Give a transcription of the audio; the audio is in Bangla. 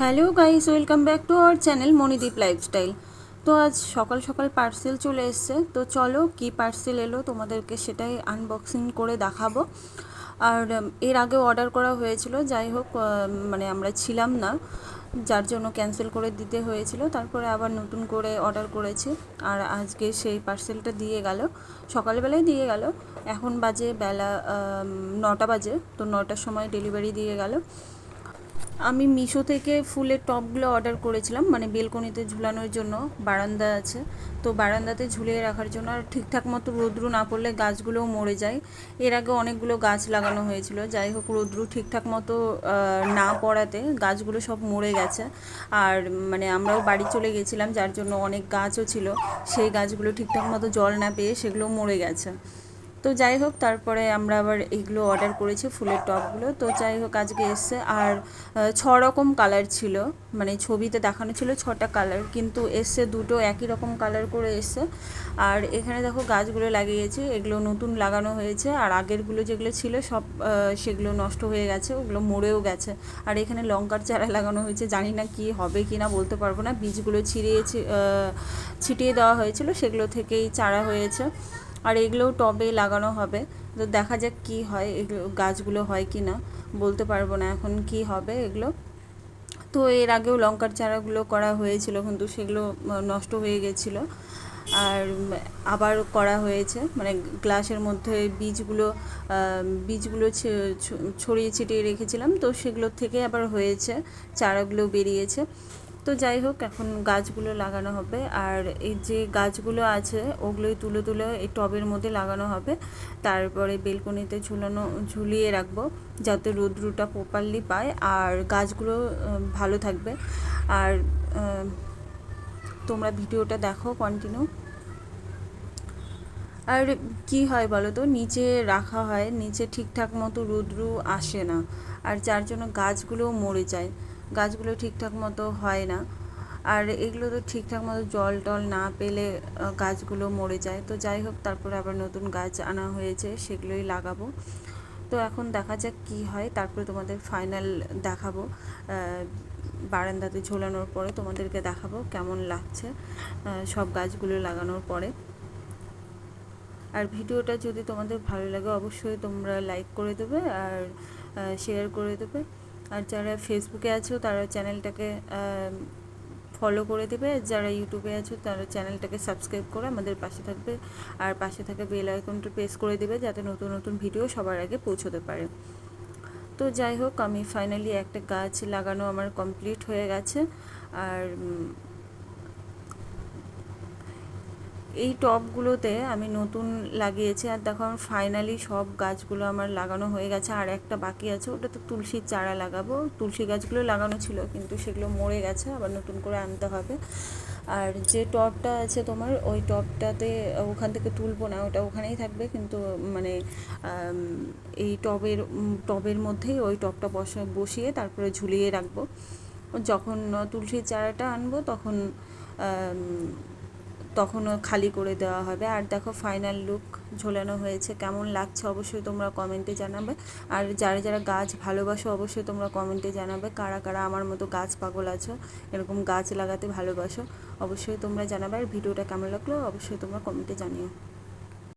Hello guys, welcome back to our channel Manideep lifestyle. তো আজ সকাল সকাল পার্সেল চলে এসছে। তো চলো কি পার্সেল এলো তোমাদেরকে সেটাই আনবক্সিং করে দেখাবো। আর এর আগে অর্ডার করা হয়েছিল, যাই হোক মানে আমরা ছিলাম না, যার জন্য ক্যান্সেল করে দিতে হয়েছিল। তারপরে আবার নতুন করে অর্ডার করেছি। আর আজকে সেই পার্সেলটা দিয়ে গেল, সকালবেলায় দিয়ে গেল। এখন বাজে বেলা নটা বাজে, তো নটার সময় ডেলিভারি দিয়ে গেল। আমি মিশো থেকে ফুলের টপগুলো অর্ডার করেছিলাম মানে বেলকনিতে ঝুলানোর জন্য, বারান্দা আছে। তো বারান্দাতে ঝুলিয়ে রাখার জন্য আর ঠিকঠাক মতো রোদ্রু না পড়লে গাছগুলোও মরে যায়। এর আগে অনেকগুলো গাছ লাগানো হয়েছিল, যাই হোক রোদ্রু ঠিকঠাক মতো না পড়াতে গাছগুলো সব মরে গেছে। আর মানে আমরাও বাড়ি চলে গেছিলাম, যার জন্য অনেক গাছও ছিল। সেই গাছগুলো ঠিকঠাক মতো জল না পেয়ে সেগুলো মরে গেছে। তো যাই হোক, তারপরে আমরা আবার এইগুলো অর্ডার করেছি ফুলের টপগুলো। তো যাই হোক, আজকে এসছে আর ছ রকম কালার ছিল। মানে ছবিতে দেখানো ছিল ছটা কালার কিন্তু এসছে দুটো একই রকম কালার করে এসছে। আর এখানে দেখো গাছগুলো লাগিয়েছি, এগুলো নতুন লাগানো হয়েছে। আর আগেরগুলো যেগুলো ছিল সব সেগুলো নষ্ট হয়ে গেছে, ওগুলো মরেও গেছে। আর এখানে লঙ্কার চারা লাগানো হয়েছে, জানি না কি হবে কি না, বলতে পারব না। বীজগুলো ছিঁড়িয়ে ছিটিয়ে দেওয়া হয়েছিল, সেগুলো থেকেই চারা হয়েছে। আর এগুলোও টবে লাগানো হবে। তো দেখা যাক কি হয়, এগুলো গাছগুলো হয় কি না। বলতে পারব না এখন কি হবে এগুলো। তো এর আগেও লঙ্কার চারাগুলো করা হয়েছিল কিন্তু সেগুলো নষ্ট হয়ে গেছিল। আর আবার করা হয়েছে মানে গ্লাসের মধ্যে বীজগুলো বীজগুলো ছড়িয়ে ছিটিয়ে রেখেছিলাম। তো সেগুলোর থেকে আবার হয়েছে, চারাগুলো বেরিয়েছে। তো যাই হোক, এখন গাছগুলো লাগানো হবে। আর এই যে গাছগুলো আছে, ওগুলোই তুলে তুলে এই টবের মধ্যে লাগানো হবে। তারপরে বেলকনিতে ঝুলানো, ঝুলিয়ে রাখব, যাতে রোদ্রুটা প্রপারলি পায় আর গাছগুলো ভালো থাকবে। আর তোমরা ভিডিওটা দেখো কন্টিনিউ আর কি হয় বলো তো, নিচে রাখা হয়, নিচে ঠিকঠাক মতো রোদ্রু আসে না। আর যার জন্য গাছগুলোও মরে যায়। গাছগুলো ঠিকঠাক মতো হয় না। আর এগুলো তো ঠিকঠাক মতো জল টল না পেলে গাছগুলো মরে যায়। তো যাই হোক, তারপরে আবার নতুন গাছ আনা হয়েছে, সেগুলোই লাগাবো। তো এখন দেখা যাক কি হয়। তারপরে তোমাদের ফাইনাল দেখাবো। বারান্দাতে ঝোলানোর পরে তোমাদেরকে দেখাবো কেমন লাগছে সব গাছগুলো লাগানোর পরে। আর ভিডিওটা যদি তোমাদের ভালো লাগে, অবশ্যই তোমরা লাইক করে দেবে আর শেয়ার করে দেবে। আর যারা ফেসবুকে আছো, তারা চ্যানেলটাকে ফলো করে দেবে। যারা ইউটিউবে আছো, তারা চ্যানেলটাকে সাবস্ক্রাইব করে আমাদের পাশে থাকবে। আর পাশে থাকা বেল আইকনটা প্রেস করে দেবে, যাতে নতুন নতুন ভিডিও সবার আগে পৌঁছতে পারে। তো যাই হোক, আমি ফাইনালি একটা গাছ লাগানো আমার কমপ্লিট হয়ে গেছে। আর এই টবগুলোতে আমি নতুন লাগিয়েছি আর দেখো আমার ফাইনালি সব গাছগুলো আমার লাগানো হয়ে গেছে। আর একটা বাকি আছে ওটা তো তুলসীর চারা লাগাবো। তুলসী গাছগুলো লাগানো ছিল, কিন্তু সেগুলো মরে গেছে, আবার নতুন করে আনতে হবে। আর যে টবটা আছে তোমার, ওই টবটাতে ওখান থেকে তুলবো না, ওটা ওখানেই থাকবে। কিন্তু মানে এই টবের টবের মধ্যেই ওই টবটা বসা, বসিয়ে তারপরে ঝুলিয়ে রাখব। যখন তুলসীর চারাটা আনব, তখন তখনও খালি করে দেওয়া হবে। আর দেখো ফাইনাল লুক ঝোলানো হয়েছে। কেমন লাগছে অবশ্যই তোমরা কমেন্টে জানাবে। আর যারা যারা গাছ ভালোবাসো অবশ্যই তোমরা কমেন্টে জানাবে। কারা কারা আমার মতো গাছ পাগল আছো, এরকম গাছ লাগাতে ভালোবাসো, অবশ্যই তোমরা জানাবে। আর ভিডিওটা কেমন লাগল অবশ্যই তোমরা কমেন্টে জানিও।